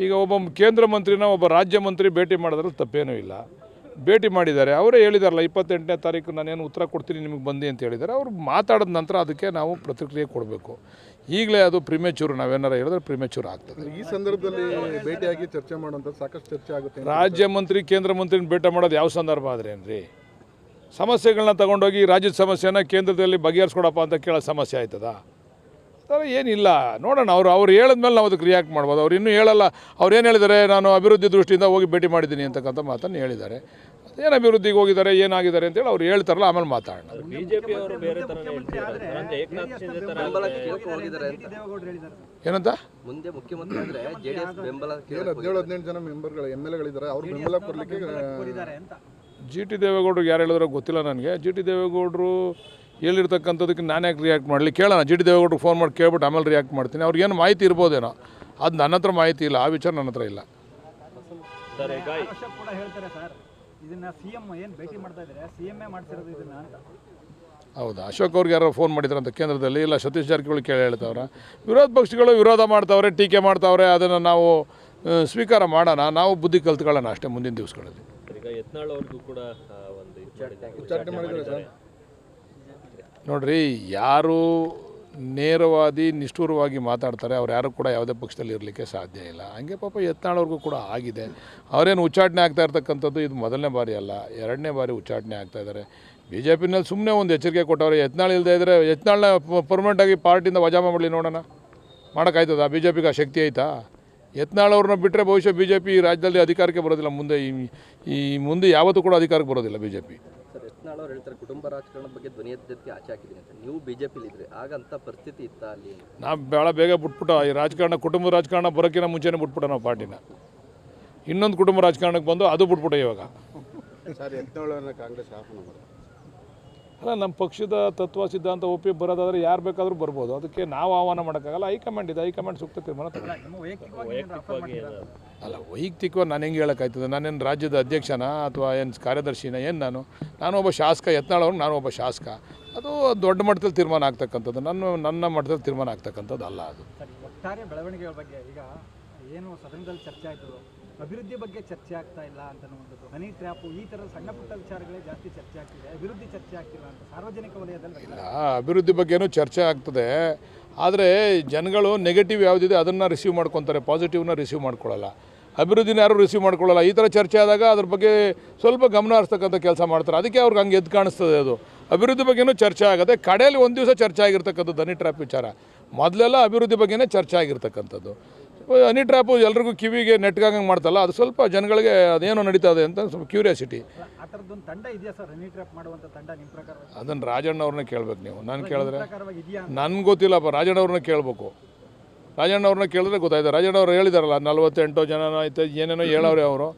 ಈಗ ಒಬ್ಬ ಕೇಂದ್ರ ಮಂತ್ರಿನ ಒಬ್ಬ ರಾಜ್ಯ ಮಂತ್ರಿ ಭೇಟಿ ಮಾಡೋದ್ರಲ್ಲಿ ತಪ್ಪೇನೂ ಇಲ್ಲ. ಭೇಟಿ ಮಾಡಿದ್ದಾರೆ. ಅವರೇ ಹೇಳಿದಾರಲ್ಲ ಇಪ್ಪತ್ತೆಂಟನೇ ತಾರೀಕು ನಾನೇನು ಉತ್ತರ ಕೊಡ್ತೀನಿ ನಿಮಗೆ ಬಂದು ಅಂತ ಹೇಳಿದ್ದಾರೆ. ಅವ್ರು ಮಾತಾಡಿದ ನಂತರ ಅದಕ್ಕೆ ನಾವು ಪ್ರತಿಕ್ರಿಯೆ ಕೊಡಬೇಕು. ಈಗಲೇ ಅದು ಪ್ರಿಮೆಚೂರು ನಾವೇನಾರು ಹೇಳಿದ್ರೆ ಪ್ರಿಮೆಚೂರ್ ಆಗ್ತದೆ. ಈ ಸಂದರ್ಭದಲ್ಲಿ ಭೇಟಿಯಾಗಿ ಚರ್ಚೆ ಮಾಡೋಂಥ ಸಾಕಷ್ಟು ಚರ್ಚೆ ಆಗುತ್ತೆ ರಾಜ್ಯ ಮಂತ್ರಿ ಕೇಂದ್ರ ಮಂತ್ರಿನ ಭೇಟಿ ಮಾಡೋದು ಯಾವ ಸಂದರ್ಭ ಆದ್ರೇನ್ರಿ ಸಮಸ್ಯೆಗಳನ್ನ ತಗೊಂಡೋಗಿ ರಾಜ್ಯದ ಸಮಸ್ಯೆನ ಕೇಂದ್ರದಲ್ಲಿ ಬಗೆಹರಿಸ್ಕೊಡಪ್ಪ ಅಂತ ಕೇಳೋ ಸಮಸ್ಯೆ ಆಯ್ತದ? ಥರ ಏನಿಲ್ಲ. ನೋಡೋಣ ಅವರು ಅವ್ರು ಹೇಳಿದ್ಮೇಲೆ ನಾವು ಅದಕ್ಕೆ ರಿಯಾಕ್ಟ್ ಮಾಡ್ಬೋದು. ಅವ್ರು ಇನ್ನೂ ಹೇಳಲ್ಲ. ಅವ್ರು ಏನು ಹೇಳಿದ್ದಾರೆ? ನಾನು ಅಭಿವೃದ್ಧಿ ದೃಷ್ಟಿಯಿಂದ ಹೋಗಿ ಭೇಟಿ ಮಾಡಿದ್ದೀನಿ ಅಂತಕ್ಕಂಥ ಮಾತನ್ನು ಹೇಳಿದ್ದಾರೆ. ಏನು ಅಭಿವೃದ್ಧಿಗೆ ಹೋಗಿದ್ದಾರೆ ಏನಾಗಿದ್ದಾರೆ ಅಂತೇಳಿ ಅವ್ರು ಹೇಳ್ತಾರಲ್ಲ ಆಮೇಲೆ ಮಾತಾಡೋಣ. ಏನಂತ? ಮುಂದೆ ಮುಖ್ಯಮಂತ್ರಿ ಆದ್ರೆ ಜೆಡಿಎಸ್ ಬೆಂಬಲ ಹದಿನೇಳು ಹದಿನೆಂಟು ಜನ ಮೆಂಬರ್ಗಳು ಎಂ ಎಲ್ ಎಗಳಿದ್ದಾರೆ ಅವ್ರು ಬೆಂಬಲ ಕೊಡಲಿಕ್ಕೆ ಜಿ ಟಿ ದೇವೇಗೌಡರು ಯಾರು ಹೇಳಿದ್ರೆ ಗೊತ್ತಿಲ್ಲ ನನಗೆ. ಜಿ ಟಿ ದೇವೇಗೌಡರು ಹೇಳಿರ್ತಕ್ಕಂಥದಕ್ಕೆ ನಾನು ಯಾಕೆ ರಿಯಾಕ್ಟ್ ಮಾಡಲಿ? ಕೇಳೋಣ. ಜಿ ಡಿ ದೇವೇಗೌಡರು ಫೋನ್ ಮಾಡಿ ಕೇಳ್ಬಿಟ್ಟು ಆಮೇಲೆ ರಿಯಾಕ್ಟ್ ಮಾಡ್ತೀನಿ. ಅವ್ರಿಗೇನು ಮಾಹಿತಿ ಇರ್ಬೋದೇನೋ? ಅದು ನನ್ನ ಹತ್ರ ಮಾಹಿತಿ ಇಲ್ಲ. ಆ ವಿಚಾರ ನನ್ನ ಹತ್ರ ಇಲ್ಲ. ಸರ್ ಈಗ ಅಶೋಕ್ ಕೂಡ ಹೇಳ್ತಾರೆ ಸರ್. ಇದನ್ನ ಸಿಎಂ ಏನ್ ಭೇಟಿ ಮಾಡ್ತಾ ಇದ್ದಾರೆ? ಸಿಎಂ ಮಾಡಿಸಿರೋದು ಇದನ್ನ ಅಂತ. ಹೌದಾ? ಅಶೋಕ್ ಅವ್ರಿಗೆ ಯಾರೋ ಫೋನ್ ಮಾಡಿದ್ರಂತ ಕೇಂದ್ರದಲ್ಲಿ. ಇಲ್ಲ ಸತೀಶ್ ಜಾರಕಿಹೊಳಿ ಕೇಳಿ ಹೇಳ್ತಾವ್ರೆ. ವಿರೋಧ ಪಕ್ಷಗಳು ವಿರೋಧ ಮಾಡ್ತಾವ್ರೆ ಟೀಕೆ ಮಾಡ್ತಾವ್ರೆ ಅದನ್ನು ನಾವು ಸ್ವೀಕಾರ ಮಾಡೋಣ. ನಾವು ಬುದ್ಧಿ ಕಲ್ತ್ಕೊಳ್ಳೋಣ ಅಷ್ಟೇ ಮುಂದಿನ ದಿವಸಗಳಲ್ಲಿ. ನೋಡ್ರಿ, ಯಾರು ನೇರವಾದಿ ನಿಷ್ಠೂರವಾಗಿ ಮಾತಾಡ್ತಾರೆ. ಅವ್ರು ಯಾರು ಕೂಡ ಯಾವುದೇ ಪಕ್ಷದಲ್ಲಿ ಇರಲಿಕ್ಕೆ ಸಾಧ್ಯ ಇಲ್ಲ. ಹಂಗೆ ಪಾಪ ಯತ್ನಾಳವ್ರಿಗೂ ಕೂಡ ಆಗಿದೆ. ಅವರೇನು ಉಚ್ಚಾಟನೆ ಆಗ್ತಾ ಇರ್ತಕ್ಕಂಥದ್ದು ಇದು ಮೊದಲನೇ ಬಾರಿ ಅಲ್ಲ. ಎರಡನೇ ಬಾರಿ ಉಚ್ಚಾಟನೆ ಆಗ್ತಾ ಇದ್ದಾರೆ. ಬಿ ಜೆ ಪಿನಲ್ಲಿ ಸುಮ್ಮನೆ ಒಂದು ಎಚ್ಚರಿಕೆ ಕೊಟ್ಟವ್ರೆ, ಯತ್ನಾಳ್ ಇಲ್ಲದೆ ಇದ್ದರೆ ಯತ್ನಾಳ್ನ ಪರ್ಮನೆಂಟಾಗಿ ಪಾರ್ಟಿಯಿಂದ ವಜಾ ಮಾಡಲಿ ನೋಡೋಣ. ಮಾಡೋಕ್ಕಾಯ್ತದ? ಬಿ ಜೆ ಪಿಗೆ ಆ ಶಕ್ತಿ ಆಯ್ತಾ? ಯತ್ನಾಳ್ ಅವ್ರನ್ನ ಬಿಟ್ಟರೆ ಬಹುಶಃ ಬಿ ಜೆ ಪಿ ರಾಜ್ಯದಲ್ಲಿ ಅಧಿಕಾರಕ್ಕೆ ಬರೋದಿಲ್ಲ. ಮುಂದೆ ಈ ಮುಂದೆ ಯಾವತ್ತೂ ಕೂಡ ಅಧಿಕಾರಕ್ಕೆ ಬರೋದಿಲ್ಲ ಬಿ ಜೆ ಪಿ ಯತ್ನಾಳ್ ಅವ್ರು ಹೇಳ್ತಾರೆ ಕುಟುಂಬ ರಾಜಕಾರಣದ ಬಗ್ಗೆ ಧ್ವನಿ ಎದ್ದಕ್ಕೆ ಆಚೆ ಹಾಕಿದ್ದೀನಿ ಅಂತ. ನೀವು ಬಿಜೆಪಿಲಿ ಇದ್ರೆ ಆಗ ಅಂತ ಪರಿಸ್ಥಿತಿ ಇತ್ತ ಅಲ್ಲಿ? ನಾವು ಭಾಳ ಬೇಗ ಬಿಟ್ಬಿಟ್ಟ. ಈ ರಾಜಕಾರಣ ಕುಟುಂಬ ರಾಜಕಾರಣ ಬರೋಕ್ಕಿಂತ ಮುಂಚೆನೇ ಬಿಟ್ಬಿಟ್ಟ ನಾವು ಪಾರ್ಟಿನ. ಇನ್ನೊಂದು ಕುಟುಂಬ ರಾಜಕಾರಣಕ್ಕೆ ಬಂದು ಅದು ಬಿಟ್ಬಿಟ್ಟು ಇವಾಗ. ಕಾಂಗ್ರೆಸ್ ಅಲ್ಲ ನಮ್ಮ ಪಕ್ಷದ ತತ್ವ ಸಿದ್ಧಾಂತ ಒಪ್ಪಿ ಬರೋದಾದ್ರೆ ಯಾರು ಬೇಕಾದರೂ ಬರ್ಬೋದು. ಅದಕ್ಕೆ ನಾವು ಆಹ್ವಾನ ಮಾಡೋಕ್ಕಾಗಲ್ಲ. ಹೈಕಮಾಂಡ್ ಇದೆ ಹೈಕಮಾಂಡ್ ಸೂಕ್ತ ತೀರ್ಮಾನ ತಗೊಳ್ಳಿ. ಅಲ್ಲ ವೈಯಕ್ತಿಕವಾಗಿ ನಾನು ಹೆಂಗೆ ಹೇಳೋಕ್ಕಾಯ್ತದೆ? ನಾನೇನು ರಾಜ್ಯದ ಅಧ್ಯಕ್ಷನ ಅಥವಾ ಏನು ಕಾರ್ಯದರ್ಶಿನ? ಏನು ನಾನು? ನಾನು ಒಬ್ಬ ಶಾಸಕ ಯತ್ನಾಳವ್ರು ನಾನು ಒಬ್ಬ ಶಾಸಕ. ಅದು ದೊಡ್ಡ ಮಟ್ಟದಲ್ಲಿ ತೀರ್ಮಾನ ಆಗ್ತಕ್ಕಂಥದ್ದು. ನನ್ನ ನನ್ನ ಮಟ್ಟದಲ್ಲಿ ತೀರ್ಮಾನ ಆಗ್ತಕ್ಕಂಥದ್ದು ಅಲ್ಲ ಅದು. ಒಟ್ಟಾರೆ ಬೆಳವಣಿಗೆಗಳ ಬಗ್ಗೆ ಈಗ ಏನು ಸದನದಲ್ಲಿ ಚರ್ಚೆ ಆಯಿತು? ಅಭಿವೃದ್ಧಿ ಬಗ್ಗೆ ಚರ್ಚೆ ಆಗ್ತಾ ಇಲ್ಲ ಅಂತ ಒಂದು ಹನಿ ಟ್ರ್ಯಾಪು ಈ ಥರದ ಸಣ್ಣ ಪುಟ್ಟ ವಿಚಾರಗಳೇ ಜಾಸ್ತಿ ಚರ್ಚೆ ಆಗ್ತಿದೆ. ಅಭಿವೃದ್ಧಿ ಚರ್ಚೆ ಆಗ್ತಿಲ್ಲ ಅಂತ ಸಾರ್ವಜನಿಕ ವಲಯದಲ್ಲಿ ಇಲ್ಲ ಅಭಿವೃದ್ಧಿ ಬಗ್ಗೆನೂ ಚರ್ಚೆ ಆಗ್ತದೆ. ಆದರೆ ಜನಗಳು ನೆಗೆಟಿವ್ ಯಾವುದಿದೆ ಅದನ್ನು ರಿಸೀವ್ ಮಾಡ್ಕೊತಾರೆ. ಪಾಸಿಟಿವ್ನ ರಿಸೀವ್ ಮಾಡ್ಕೊಳ್ಳಲ್ಲ ಅಭಿವೃದ್ಧಿನ ಯಾರು ರಿಸೀವ್ ಮಾಡ್ಕೊಳ್ಳಲ್ಲ. ಈ ಥರ ಚರ್ಚೆ ಆದಾಗ ಅದ್ರ ಬಗ್ಗೆ ಸ್ವಲ್ಪ ಗಮನ ಹರಿಸ್ತಕ್ಕಂಥ ಕೆಲಸ ಮಾಡ್ತಾರೆ. ಅದಕ್ಕೆ ಅವ್ರಿಗೆ ಹಂಗೆ ಎದ್ದು ಕಾಣಿಸ್ತದೆ ಅದು. ಅಭಿವೃದ್ಧಿ ಬಗ್ಗೆನೂ ಚರ್ಚೆ ಆಗುತ್ತೆ. ಕಡೆಯಲ್ಲಿ ಒಂದು ದಿವಸ ಚರ್ಚೆ ಆಗಿರ್ತಕ್ಕಂಥದ್ದು ಹನಿ ಟ್ರ್ಯಾಪ್ ವಿಚಾರ. ಮೊದಲೆಲ್ಲ ಅಭಿವೃದ್ಧಿ ಬಗ್ಗೆನೇ ಚರ್ಚೆ ಆಗಿರ್ತಕ್ಕಂಥದ್ದು. ಅನಿ ಟ್ರ್ಯಾಪು ಎಲ್ರಿಗೂ ಕಿವಿಗೆ ನೆಟ್ಗಾಗಂಗೆ ಮಾಡ್ತಲ್ಲ ಅದು ಸ್ವಲ್ಪ ಜನಗಳಿಗೆ ಅದೇನೋ ನಡೀತದೆ ಅಂತ ಸ್ವಲ್ಪ ಕ್ಯೂರಿಯಾಸಿಟಿ ಅದನ್ನು ರಾಜಣ್ಣ ಅವ್ರನ್ನ ಕೇಳ್ಬೇಕು ನೀವು. ನಾನು ಕೇಳಿದ್ರೆ ನನ್ಗೆ ಗೊತ್ತಿಲ್ಲಪ್ಪ ರಾಜಣ್ಣ ಅವ್ರನ್ನ ಕೇಳಬೇಕು. ರಾಜಣ್ಣ ಅವ್ರನ್ನ ಕೇಳಿದ್ರೆ ಗೊತ್ತಾಯ್ತು. ರಾಜಣ್ಣ ಅವ್ರು ಹೇಳಿದಾರಲ್ಲ ನಲ್ವತ್ತೆಂಟು ಜನ ಆಯ್ತು ಏನೇನೋ ಹೇಳವ್ರೆ ಅವರು.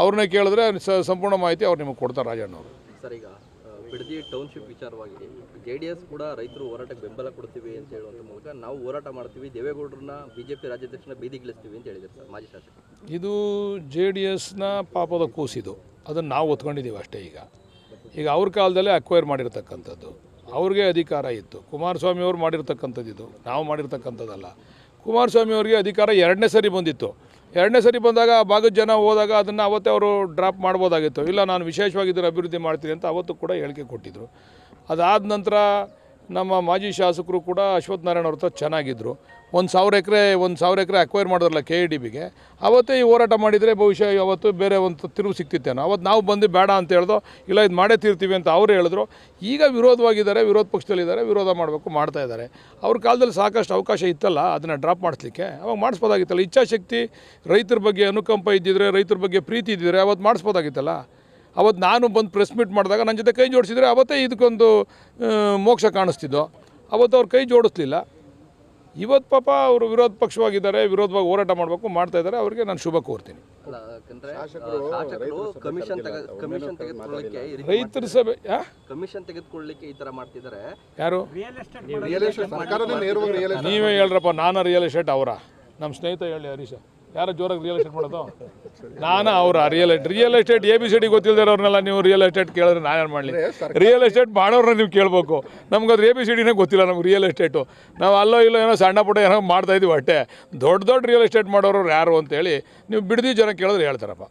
ಅವ್ರನ್ನ ಕೇಳಿದ್ರೆ ಸಂಪೂರ್ಣ ಮಾಹಿತಿ ಅವ್ರು ನಿಮಗೆ ಕೊಡ್ತಾರೆ ರಾಜಣ್ಣ ಅವರು ಸರ್ ಈಗ ಬಿಡದಿ ಟೌನ್ಶಿಪ್ ವಿಚಾರವಾಗಿ ಜೆ ಡಿ ಎಸ್ ಕೂಡ ರೈತರು ಹೋರಾಟಕ್ಕೆ ಬೆಂಬಲ ಕೊಡ್ತೀವಿ ಅಂತ ಹೇಳುವಂಥ ಮೂಲಕ ನಾವು ಹೋರಾಟ ಮಾಡ್ತೀವಿ. ದೇವೇಗೌಡರನ್ನ ಪಿ ರಾಜ್ಯಾಧ್ಯಕ್ಷನ ಬೀದಿಗಿಳಿಸ್ತೀವಿ ಅಂತ ಹೇಳಿದ್ದಾರೆ ಸರ್ ಮಾಜಿ ಶಾಸಕ ಇದು ಜೆ ಡಿ ಎಸ್ನ ಪಾಪದ ಕೂಸಿದು. ಅದನ್ನು ನಾವು ಒತ್ಕೊಂಡಿದ್ದೀವಿ ಅಷ್ಟೇ ಈಗ. ಈಗ ಅವ್ರ ಕಾಲದಲ್ಲೇ ಅಕ್ವೈರ್ ಮಾಡಿರ್ತಕ್ಕಂಥದ್ದು. ಅವ್ರಿಗೆ ಅಧಿಕಾರ ಇತ್ತು. ಕುಮಾರಸ್ವಾಮಿ ಅವರು ಮಾಡಿರ್ತಕ್ಕಂಥದ್ದು ಇದು. ನಾವು ಮಾಡಿರ್ತಕ್ಕಂಥದ್ದಲ್ಲ. ಕುಮಾರಸ್ವಾಮಿ ಅವರಿಗೆ ಅಧಿಕಾರ ಎರಡನೇ ಸರಿ ಬಂದಿತ್ತು. ಎರಡನೇ ಸರಿ ಬಂದಾಗ ಆ ಭಾಗದ ಜನ ಹೋದಾಗ ಅದನ್ನು ಅವತ್ತೇ ಅವರು ಡ್ರಾಪ್ ಮಾಡ್ಬೋದಾಗಿತ್ತು. ಇಲ್ಲ, ನಾನು ವಿಶೇಷವಾಗಿ ಇದರ ಅಭಿವೃದ್ಧಿ ಮಾಡ್ತೀನಿ ಅಂತ ಅವತ್ತು ಕೂಡ ಹೇಳಿಕೆ ಕೊಟ್ಟಿದ್ದರು ಅದಾದ ನಂತರ ನಮ್ಮ ಮಾಜಿ ಶಾಸಕರು ಕೂಡ ಅಶ್ವಥ್ ನಾರಾಯಣ ಅವ್ರ ಹತ್ರ ಚೆನ್ನಾಗಿದ್ದರು ಒಂದು ಸಾವಿರ ಎಕರೆ, ಒಂದು ಸಾವಿರ ಎಕರೆ ಅಕ್ವೈರ್ ಮಾಡಿದ್ರಲ್ಲ ಕೆ ಇ ಡಿ ಬಿಗೆ ಅವತ್ತೇ ಈ ಹೋರಾಟ ಮಾಡಿದರೆ ಬಹುಶಃ ಅವತ್ತು ಬೇರೆ ಒಂದು ತಿರುವು ಸಿಕ್ತಿತ್ತೇನೋ ಅವತ್ತು ನಾವು ಬಂದು ಬೇಡ ಅಂತ ಹೇಳ್ದೋ, ಇಲ್ಲ ಇದು ಮಾಡೇ ತೀರ್ತೀವಿ ಅಂತ ಅವ್ರು ಹೇಳಿದ್ರು. ಈಗ ವಿರೋಧವಾಗಿದ್ದಾರೆ, ವಿರೋಧ ಪಕ್ಷದಲ್ಲಿದ್ದಾರೆ, ವಿರೋಧ ಮಾಡಬೇಕು, ಮಾಡ್ತಾ ಇದ್ದಾರೆ. ಅವ್ರ ಕಾಲದಲ್ಲಿ ಸಾಕಷ್ಟು ಅವಕಾಶ ಇತ್ತಲ್ಲ, ಅದನ್ನು ಡ್ರಾಪ್ ಮಾಡಿಸ್ಲಿಕ್ಕೆ? ಅವಾಗ ಮಾಡಿಸ್ಬೋದಾಗಿತ್ತಲ್ಲ. ಇಚ್ಛಾಶಕ್ತಿ ರೈತರ ಬಗ್ಗೆ ಅನುಕಂಪ ಇದ್ದಿದ್ರೆ, ರೈತರ ಬಗ್ಗೆ ಪ್ರೀತಿ ಇದ್ದಿದ್ರೆ ಅವತ್ತು ಮಾಡಿಸ್ಬೋದಾಗಿತ್ತಲ್ಲ. ಅವತ್ತು ನಾನು ಬಂದು ಪ್ರೆಸ್ ಮೀಟ್ ಮಾಡಿದಾಗ ನನ್ನ ಜೊತೆ ಕೈ ಜೋಡಿಸಿದರೆ ಅವತ್ತೇ ಇದಕ್ಕೊಂದು ಮೋಕ್ಷ ಕಾಣಿಸ್ತಿದ್ದೋ ಅವತ್ತು ಅವ್ರು ಕೈ ಜೋಡಿಸ್ಲಿಲ್ಲ. ಇವತ್ತು ಪಾಪ ಅವರು ವಿರೋಧ ಪಕ್ಷವಾಗಿದ್ದಾರೆ ವಿರೋಧವಾಗಿ ಹೋರಾಟ ಮಾಡಬೇಕು ಮಾಡ್ತಾ ಇದ್ದಾರೆ ಅವರಿಗೆ ನಾನು ಶುಭ ಕೋರ್ತೀನಿ. ರೈತರ ಸಭೆ? ಕಮಿಷನ್ ತೆಗೆದುಕೊಳ್ಳಲಿಕ್ಕೆ ಈ ತರ ಮಾಡ್ತಿದ್ದಾರೆ. ಯಾರು? ನೀವೇ ಹೇಳ್ರಪ್ಪ ನಾನು ರಿಯಲ್ ಎಸ್ಟೇಟ್ ಅವರ. ನಮ್ಮ ಸ್ನೇಹಿತ ಹೇಳಿ ಹರೀಶ. ಯಾರು ಜೋರಾಗಿ ರಿಯಲ್ ಎಸ್ಟೇಟ್ ಮಾಡೋದು? ನಾನು ಅವ್ರ? Real estate real estate A B C D ನೀವು ರಿಯಲ್ ಎಸ್ಟೇಟ್ ಕೇಳಿದ್ರೆ ನಾನೇನು ಮಾಡಲಿ? ರಿಯಲ್ ಎಸ್ಟೇಟ್ ಮಾಡೋರನ್ನ ನೀವು ಕೇಳಬೇಕು. ನಮ್ಗೆ ಅದು ಎ ಬಿ ಸಿ ಡಿನೇ ಗೊತ್ತಿಲ್ಲ ನಮ್ಗೆ ರಿಯಲ್ ಎಸ್ಟೇಟು ನಾವು ಅಲ್ಲೋ ಇಲ್ಲೋ ಏನೋ ಸಣ್ಣ ಪುಟ್ಟ ಏನೋ ಮಾಡ್ತಾ ಇದೀವಿ ಅಷ್ಟೇ ದೊಡ್ಡ ದೊಡ್ಡ ರಿಯಲ್ ಎಸ್ಟೇಟ್ ಮಾಡೋರು ಯಾರು ಅಂತೇಳಿ ನೀವು ಬಿಡದಿ ಜನ ಕೇಳಿದ್ರೆ ಹೇಳ್ತಾರಪ್ಪ.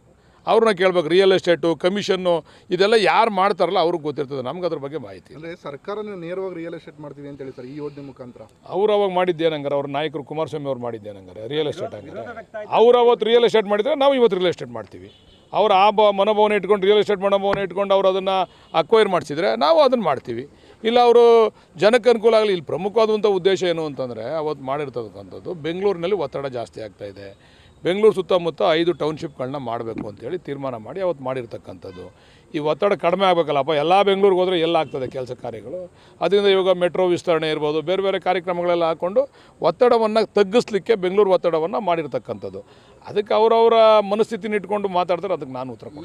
ಅವ್ರನ್ನ ಕೇಳ್ಬೇಕು ರಿಯಲ್ ಎಸ್ಟೇಟು ಕಮಿಷನ್ನು ಇದೆಲ್ಲ ಯಾರು ಮಾಡ್ತಾರಲ್ಲ ಅವ್ರಿಗೆ ಗೊತ್ತಿರ್ತದೆ. ನಮ್ಗೆ ಅದ್ರ ಬಗ್ಗೆ ಮಾಹಿತಿ ಅಂದರೆ ಅಂದ್ರೆ ಸರ್ಕಾರನೇ ನೇರವಾಗಿ ರಿಯಲ್ ಎಸ್ಟೇಟ್ ಮಾಡ್ತೀವಿ ಅಂತ ಹೇಳಿ ಸರ್ ಈ ಯೋಜನೆ ಮುಖಾಂತರ? ಅವ್ರು ಅವಾಗ ಮಾಡಿದ್ದೇನಂಗಾರೆ ಅವ್ರ ನಾಯಕರು ಕುಮಾರಸ್ವಾಮಿ ಅವ್ರು ಮಾಡಿದ್ದೇನಂಗಾರೆ ರಿಯಲ್ ಎಸ್ಟೇಟ್ ಹಂಗಾರೆ. ಅವ್ರು ಅವತ್ತು ರಿಯಲ್ ಎಸ್ಟೇಟ್ ಮಾಡಿದರೆ ನಾವು ಇವತ್ತು ರಿಯಲ್ ಎಸ್ಟೇಟ್ ಮಾಡ್ತೀವಿ. ಅವ್ರು ಆ ಬ ಮನೋಭಾವನೆ ಇಟ್ಕೊಂಡು ರಿಯಲ್ ಎಸ್ಟೇಟ್ ಮನೋಭಾವನೆ ಇಟ್ಕೊಂಡು ಅವ್ರು ಅದನ್ನು ಅಕ್ವೈರ್ ಮಾಡಿಸಿದ್ರೆ ನಾವು ಅದನ್ನು ಮಾಡ್ತೀವಿ. ಇಲ್ಲ ಅವರು ಜನಕ್ಕೆ ಅನುಕೂಲ ಆಗಲಿ ಇಲ್ಲಿ ಪ್ರಮುಖವಾದಂಥ ಉದ್ದೇಶ ಏನು ಅಂತಂದರೆ ಅವತ್ತು ಮಾಡಿರ್ತಕ್ಕಂಥದ್ದು ಬೆಂಗಳೂರಿನಲ್ಲಿ ಒತ್ತಡ ಜಾಸ್ತಿ ಆಗ್ತಾಯಿದೆ ಇದೆ. ಬೆಂಗಳೂರು ಸುತ್ತಮುತ್ತ ಐದು ಟೌನ್ಶಿಪ್ಗಳನ್ನ ಮಾಡಬೇಕು ಅಂತೇಳಿ ತೀರ್ಮಾನ ಮಾಡಿ ಅವತ್ತು ಮಾಡಿರ್ತಕ್ಕಂಥದ್ದು. ಈ ಒತ್ತಡ ಕಡಿಮೆ ಆಗಬೇಕಲ್ಲಪ್ಪ, ಎಲ್ಲ ಬೆಂಗಳೂರಿಗೆ ಹೋದರೆ ಎಲ್ಲ ಆಗ್ತದೆ ಕೆಲಸ ಕಾರ್ಯಗಳು. ಅದರಿಂದ ಇವಾಗ ಮೆಟ್ರೋ ವಿಸ್ತರಣೆ ಇರ್ಬೋದು, ಬೇರೆ ಬೇರೆ ಕಾರ್ಯಕ್ರಮಗಳೆಲ್ಲ ಹಾಕ್ಕೊಂಡು ಒತ್ತಡವನ್ನು ತಗ್ಗಿಸ್ಲಿಕ್ಕೆ ಬೆಂಗಳೂರು ಒತ್ತಡವನ್ನು ಮಾಡಿರ್ತಕ್ಕಂಥದ್ದು. ಅದಕ್ಕೆ ಅವರವರ ಮನಸ್ಥಿತಿನ ಇಟ್ಕೊಂಡು ಮಾತಾಡ್ತಾರೆ, ಅದಕ್ಕೆ ನಾನು ಉತ್ತರ ಕೊಡ್ತೀನಿ.